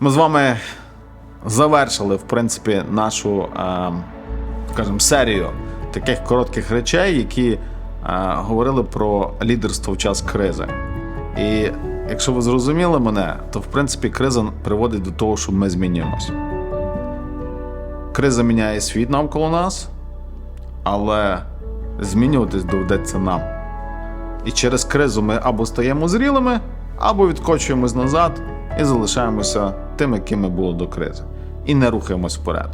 Ми з вами завершили, в принципі, нашу, е, скажімо, серію таких коротких речей, які е, говорили про лідерство в час кризи. І якщо ви зрозуміли мене, то в принципі криза приводить до того, що ми змінюємося. Криза міняє світ навколо нас, але змінюватись доведеться нам. І через кризу ми або стаємо зрілими, або відкочуємось назад і залишаємося тим, якими було до кризи. І не рухаємось вперед.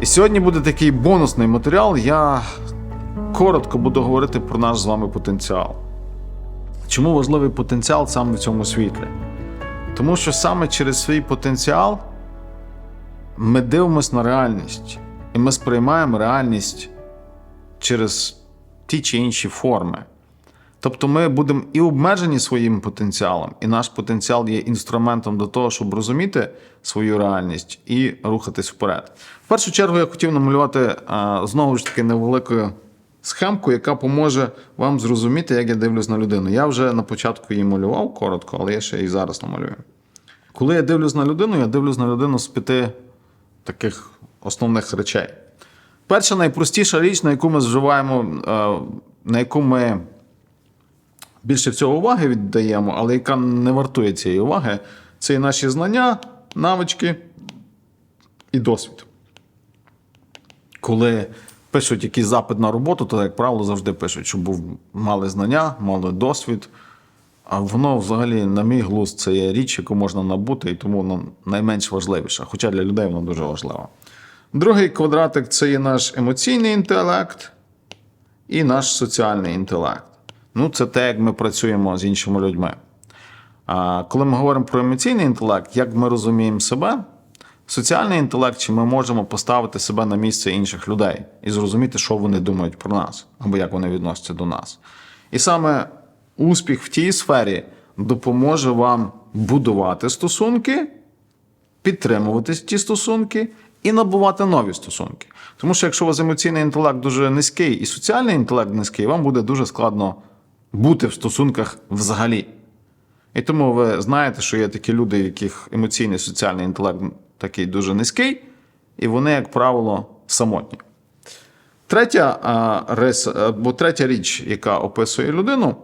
І сьогодні буде такий бонусний матеріал. Я коротко буду говорити про наш з вами потенціал. Чому важливий потенціал саме в цьому світлі? Тому що саме через свій потенціал ми дивимося на реальність, і ми сприймаємо реальність через ті чи інші форми. Тобто ми будемо і обмежені своїм потенціалом, і наш потенціал є інструментом до того, щоб розуміти свою реальність і рухатись вперед. В першу чергу я хотів намалювати знову ж таки невелику схемку, яка поможе вам зрозуміти, як я дивлюсь на людину. Я вже на початку її малював коротко, але я ще і зараз намалюю. Коли я дивлюсь на людину, я дивлюсь на людину з п'яти таких основних речей. Перша найпростіша річ, на яку ми зважаємо, е, на яку ми більше всього уваги віддаємо, але яка не вартує цієї уваги, це і наші знання, навички і досвід. Коли пишуть якийсь запит на роботу, то, як правило, завжди пишуть, що був мали знання, мали досвід. А воно взагалі, на мій глузд, це є річ, яку можна набути, і тому воно найменш важливіше. Хоча для людей воно дуже важливо. Другий квадратик це є наш емоційний інтелект і наш соціальний інтелект. Ну, це те, як ми працюємо з іншими людьми. А коли ми говоримо про емоційний інтелект, як ми розуміємо себе, соціальний інтелект, чи ми можемо поставити себе на місце інших людей і зрозуміти, що вони думають про нас, або як вони відносяться до нас. І саме успіх в тій сфері допоможе вам будувати стосунки, підтримувати ті стосунки і набувати нові стосунки. Тому що якщо у вас емоційний інтелект дуже низький і соціальний інтелект низький, вам буде дуже складно бути в стосунках взагалі. І тому ви знаєте, що є такі люди, яких емоційний соціальний інтелект такий дуже низький, і вони, як правило, самотні. Третя або третя річ, яка описує людину,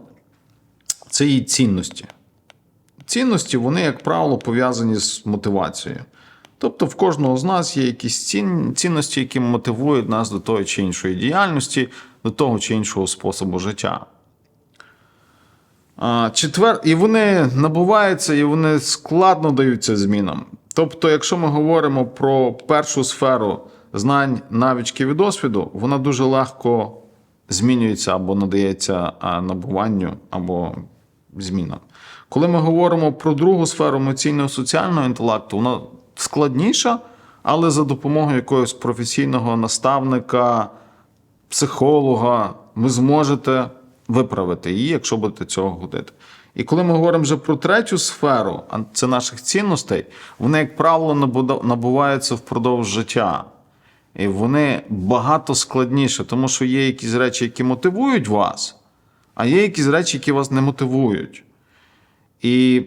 це її цінності. Цінності, вони, як правило, пов'язані з мотивацією. Тобто в кожного з нас є якісь цінності, які мотивують нас до тої чи іншої діяльності, до того чи іншого способу життя. А, Четвер... І вони набуваються, і вони складно даються змінам. Тобто, якщо ми говоримо про першу сферу знань, навичків і досвіду, вона дуже легко змінюється або надається набуванню, або змінам. Коли ми говоримо про другу сферу емоційного соціального інтелекту, вона складніша, але за допомогою якогось професійного наставника, психолога, ви зможете виправити її, якщо будете цього хотіти. І коли ми говоримо вже про третю сферу, а це наших цінностей, вони, як правило, набуваються впродовж життя. І вони багато складніше, тому що є якісь речі, які мотивують вас, а є якісь речі, які вас не мотивують. І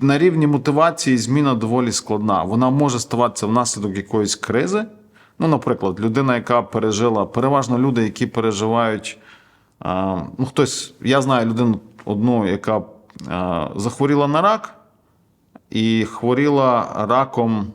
на рівні мотивації зміна доволі складна. Вона може ставатися внаслідок якоїсь кризи. Ну, наприклад, людина, яка пережила, переважно люди, які переживають. Ну, хтось, я знаю людину одну, яка захворіла на рак і хворіла раком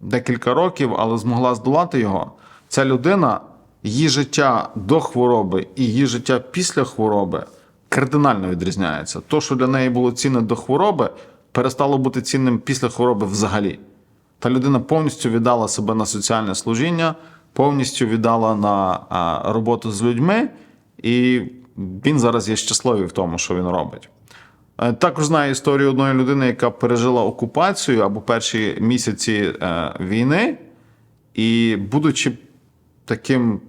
декілька років, але змогла здолати його. Ця людина, її життя до хвороби і її життя після хвороби кардинально відрізняється. То, що для неї було цінне до хвороби, перестало бути цінним після хвороби взагалі. Та людина повністю віддала себе на соціальне служіння, повністю віддала на роботу з людьми, і він зараз є щасливий в тому, що він робить. Е, Також знаю історію одної людини, яка пережила окупацію або перші місяці е, війни, і будучи таким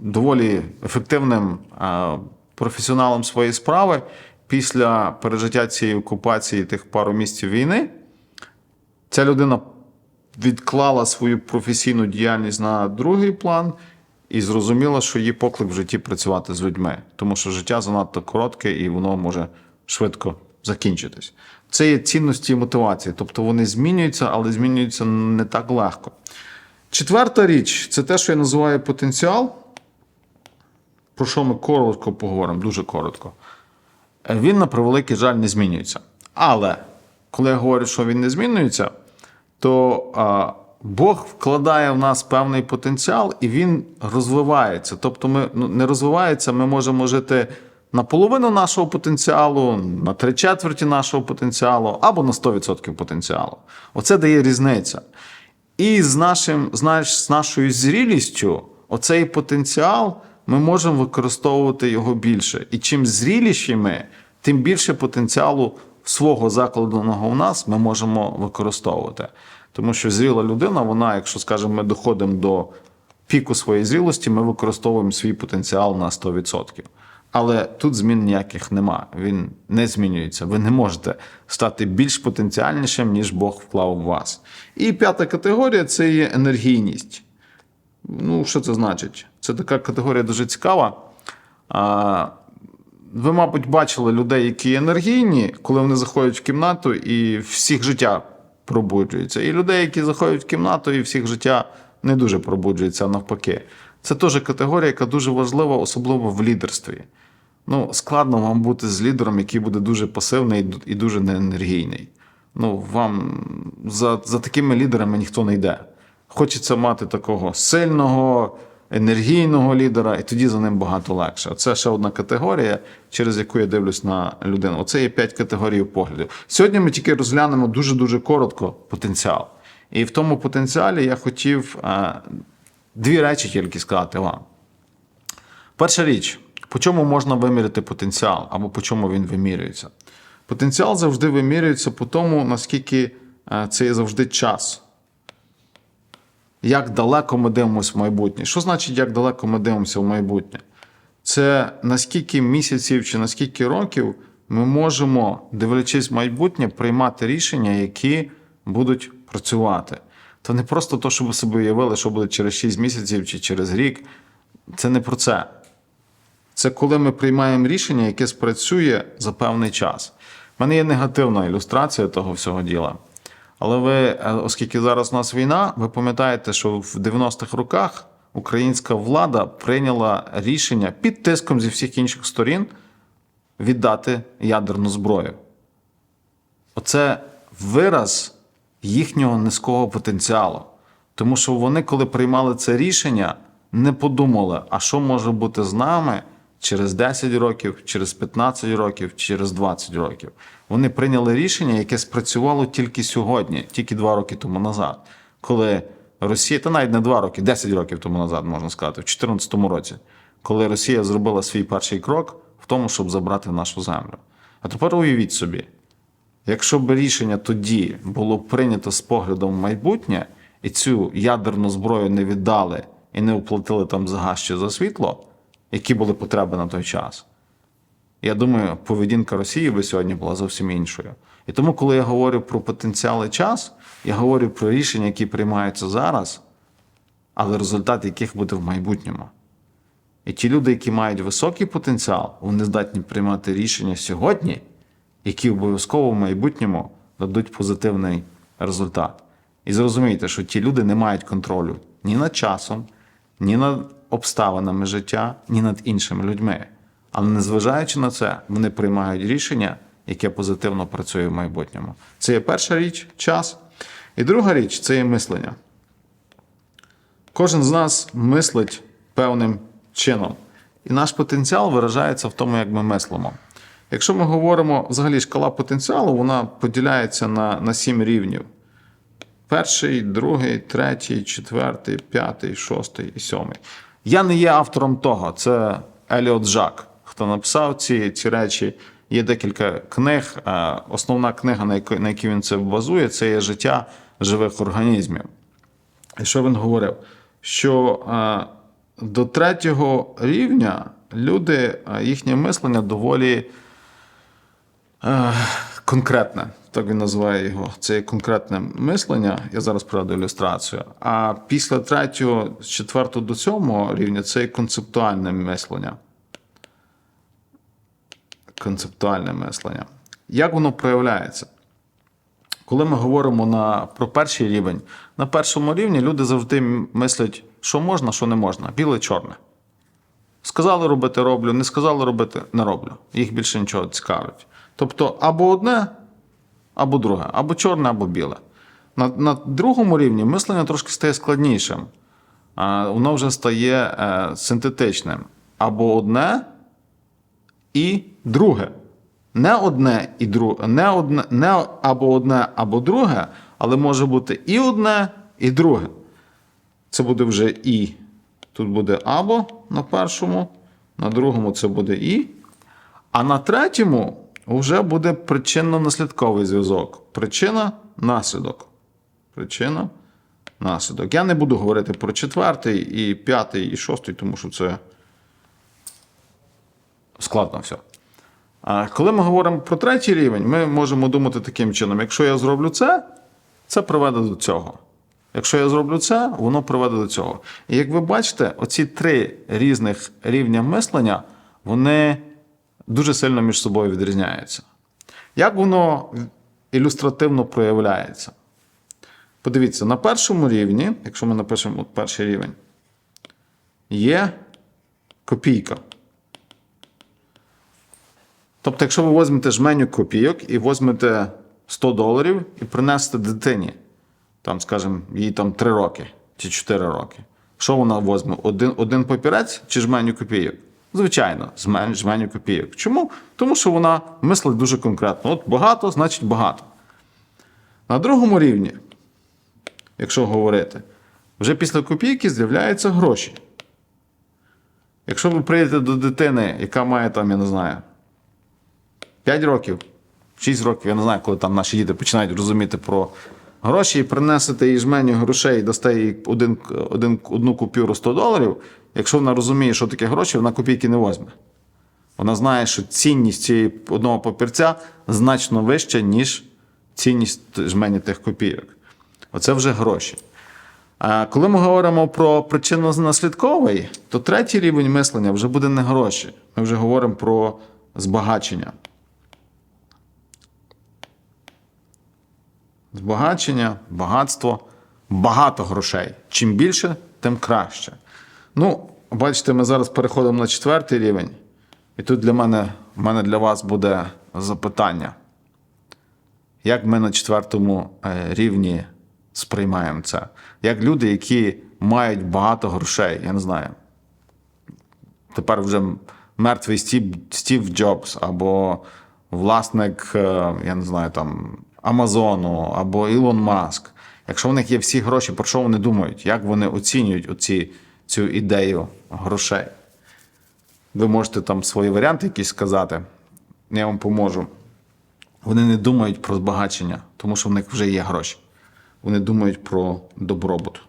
доволі ефективним е, професіоналом своєї справи, після пережиття цієї окупації тих пару місяців війни, ця людина відклала свою професійну діяльність на другий план і зрозуміла, що її поклик в житті працювати з людьми, тому що життя занадто коротке і воно може швидко закінчитись. Це є цінності і мотивації, тобто вони змінюються, але змінюються не так легко. Четверта річ це те, що я називаю потенціал, про що ми коротко поговоримо, дуже коротко. Е, Він, на превеликий жаль, не змінюється. Але коли я говорю, що він не змінюється, то Бог вкладає в нас певний потенціал і він розвивається. Тобто, ми ну, не розвивається, ми можемо жити на половину нашого потенціалу, на три четверті нашого потенціалу або на 100% потенціалу. Оце дає різниця. І з, нашим, знаєш, з нашою зрілістю, оцей потенціал ми можемо використовувати його більше. І чим зріліші ми, тим більше потенціалу свого закладеного в нас ми можемо використовувати. Тому що зріла людина, вона, якщо скажімо, ми доходимо до піку своєї зрілості, ми використовуємо свій потенціал на 100%. Але тут змін ніяких нема. Він не змінюється. Ви не можете стати більш потенціальнішим, ніж Бог вклав в вас. І п'ята категорія це є енергійність. Ну, що це значить? Це така категорія дуже цікава. Ви, мабуть, бачили людей, які енергійні, коли вони заходять в кімнату і всіх життя пробуджується. І людей, які заходять в кімнату і всіх життя не дуже пробуджується, а навпаки. Це теж категорія, яка дуже важлива, особливо в лідерстві. Ну, складно вам бути з лідером, який буде дуже пасивний і дуже неенергійний. Ну, вам за, за такими лідерами ніхто не йде. Хочеться мати такого сильного, енергійного лідера, і тоді за ним багато легше. Це ще одна категорія, через яку я дивлюсь на людину. Оце є п'ять категорій поглядів. Сьогодні ми тільки розглянемо дуже-дуже коротко потенціал. І в тому потенціалі я хотів е, дві речі тільки сказати вам. Перша річ, по чому можна виміряти потенціал, або по чому він вимірюється? Потенціал завжди вимірюється по тому, наскільки е, це є завжди час. Як далеко ми дивимося в майбутнє. Що значить, як далеко ми дивимося в майбутнє? Це наскільки місяців чи наскільки років ми можемо, дивлячись в майбутнє, приймати рішення, які будуть працювати. Це не просто то, щоб ви собі уявили, що буде через 6 місяців чи через рік. Це не про це. Це коли ми приймаємо рішення, яке спрацює за певний час. У мене є негативна ілюстрація того всього діла. Але ви, е, оскільки зараз у нас війна, ви пам'ятаєте, що в 90-х роках українська влада прийняла рішення під тиском зі всіх інших сторін віддати ядерну зброю. Оце вираз їхнього низького потенціалу. Тому що вони, коли приймали це рішення, не подумали, а що може бути з нами через 10 років, через 15 років, через 20 років. Вони прийняли рішення, яке спрацювало тільки сьогодні, тільки 2 роки тому назад, коли Росія, та навіть не 2 роки, 10 років тому назад, можна сказати, в 2014 році, коли Росія зробила свій перший крок в тому, щоб забрати нашу землю. А тепер уявіть собі, Якщо б рішення тоді було прийнято з поглядом в майбутнє, і цю ядерну зброю не віддали і не оплатили там за газ чи за світло, які були потреби на той час, я думаю, поведінка Росії би сьогодні була зовсім іншою. І тому, коли я говорю про потенціал і час, я говорю про рішення, які приймаються зараз, але результат яких буде в майбутньому. І ті люди, які мають високий потенціал, вони здатні приймати рішення сьогодні, які обов'язково в майбутньому дадуть позитивний результат. І зрозумійте, що ті люди не мають контролю ні над часом, ні над обставинами життя, ні над іншими людьми. Але незважаючи на це, вони приймають рішення, яке позитивно працює в майбутньому. Це є перша річ час. І друга річ це є мислення. Кожен з нас мислить певним чином. І наш потенціал виражається в тому, як ми мислимо. Якщо ми говоримо, взагалі шкала потенціалу, вона поділяється на, на сім рівнів: перший, другий, третій, четвертий, п'ятий, шостий і сьомий. Я не є автором того, це Еліот Жак, хто написав ці, ці речі. Є декілька книг. Е, Основна книга, на якій, він це базує, це є життя живих організмів. І що він говорив? Що е, до третього рівня люди, е, їхнє мислення доволі конкретне. Так він називає його. Це конкретне мислення. Я зараз проведу ілюстрацію. А після третього, з четвертого до сьомого рівня це є концептуальне мислення. концептуальне мислення. Як воно проявляється? Коли ми говоримо на, про перший рівень, на першому рівні люди завжди мислять, що можна, що не можна, біле, чорне. Сказали робити, роблю, не сказали робити, не роблю. Їх більше нічого цікавить. Тобто або одне, або друге, або чорне, або біле. На, на другому рівні мислення трошки стає складнішим. А, воно вже стає е, синтетичним. Або одне і друге. Не одне і друге, не одне, не або одне, або друге, але може бути і одне, і друге. Це буде вже і. Тут буде або на першому, на другому це буде і. А на третьому вже буде причинно-наслідковий зв'язок. Причина наслідок. Причина наслідок. Я не буду говорити про четвертий, і п'ятий, і шостий, тому що це складно все. А коли ми говоримо про третій рівень, ми можемо думати таким чином: якщо я зроблю це, це приведе до цього. Якщо я зроблю це, воно приведе до цього. І як ви бачите, оці три різних рівня мислення, вони дуже сильно між собою відрізняються. Як воно ілюстративно проявляється? Подивіться, на першому рівні, якщо ми напишемо от перший рівень, є копійка. Тобто, якщо ви візьмете жменю копійок і візьмете 100 доларів і принесете дитині, там, скажімо, їй там 3 роки чи 4 роки, що вона візьме? Один, один папірець чи жменю копійок? Звичайно, змен- жменю копійок. Чому? Тому що вона мислить дуже конкретно. От багато, значить багато. На другому рівні, якщо говорити, вже після копійки з'являються гроші. Якщо ви прийдете до дитини, яка має там, я не знаю, 5 років, 6 років, я не знаю, коли там наші діти починають розуміти про гроші, і принесете їй жменю грошей і дасте їй один, один, одну купюру 100 доларів. Якщо вона розуміє, що таке гроші, вона копійки не возьме. Вона знає, що цінність цієї одного папірця значно вища, ніж цінність жмені тих копійок. Оце вже гроші. А коли ми говоримо про причинно-наслідковий, то третій рівень мислення вже буде не гроші. Ми вже говоримо про збагачення. Збагачення, багатство, багато грошей. Чим більше, тим краще. Ну, бачите, ми зараз переходимо на четвертий рівень. І тут для мене, в мене для вас буде запитання. Як ми на четвертому е, рівні сприймаємо це? Як люди, які мають багато грошей, я не знаю, тепер вже мертвий Стів, Стів Джобс, або власник, е, я не знаю, там Амазону, або Ілон Маск. Якщо в них є всі гроші, про що вони думають? Як вони оцінюють оці, цю ідею грошей? Ви можете там свої варіанти якісь сказати, я вам поможу. Вони не думають про збагачення, тому що в них вже є гроші. Вони думають про добробут.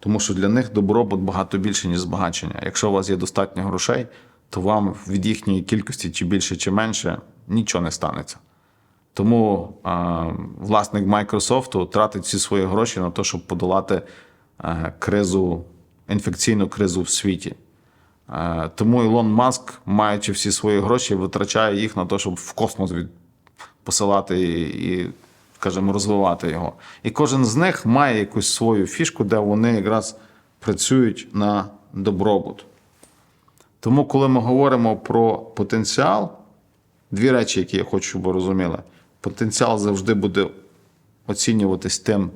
Тому що для них добробут багато більше, ніж збагачення. Якщо у вас є достатньо грошей, то вам від їхньої кількості чи більше, чи менше нічого не станеться. Тому а, власник Майкрософту тратить всі свої гроші на те, щоб подолати а, кризу, інфекційну кризу в світі. Е, Тому Ілон Маск, маючи всі свої гроші, витрачає їх на те, щоб в космос від... посилати і, і, скажімо, розвивати його. І кожен з них має якусь свою фішку, де вони якраз працюють на добробут. Тому, коли ми говоримо про потенціал, дві речі, які я хочу, щоб ви розуміли. Потенціал завжди буде оцінюватись тим,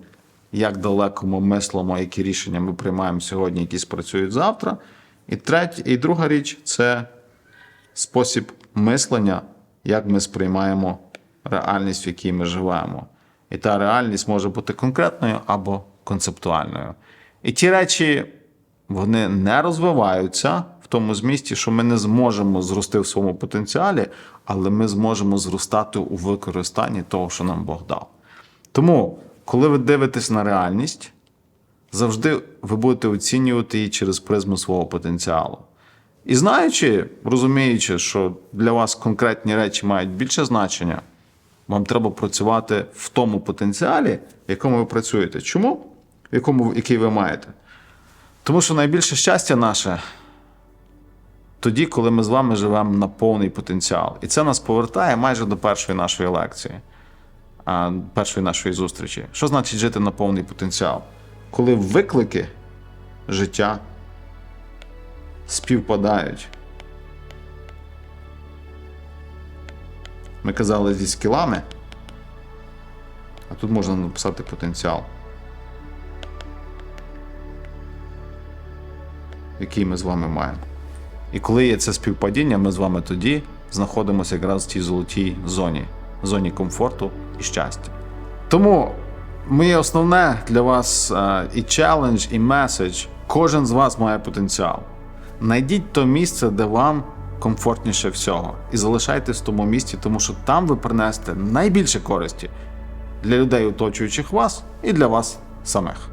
як далеко ми мислимо, які рішення ми приймаємо сьогодні, які спрацюють завтра. І третя, і друга річ це спосіб мислення, як ми сприймаємо реальність, в якій ми живемо. І та реальність може бути конкретною або концептуальною. І ті речі вони не розвиваються тому змісті, що ми не зможемо зрости в своєму потенціалі, але ми зможемо зростати у використанні того, що нам Бог дав. Тому, коли ви дивитесь на реальність, завжди ви будете оцінювати її через призму свого потенціалу. І знаючи, розуміючи, що для вас конкретні речі мають більше значення, вам треба працювати в тому потенціалі, в якому ви працюєте. Чому? В якому який ви маєте. Тому що найбільше щастя наше тоді, коли ми з вами живемо на повний потенціал. І це нас повертає майже до першої нашої лекції, першої нашої зустрічі. Що значить жити на повний потенціал? Коли виклики життя співпадають. Ми казали зі скілами, а тут можна написати потенціал. Який ми з вами маємо. І коли є це співпадіння, ми з вами тоді знаходимося якраз в тій золотій зоні, зоні комфорту і щастя. Тому моє основне для вас е, і челендж, і меседж. Кожен з вас має потенціал. Найдіть то місце, де вам комфортніше всього, і залишайтесь в тому місці, тому що там ви принесете найбільше користі для людей, оточуючих вас, і для вас самих.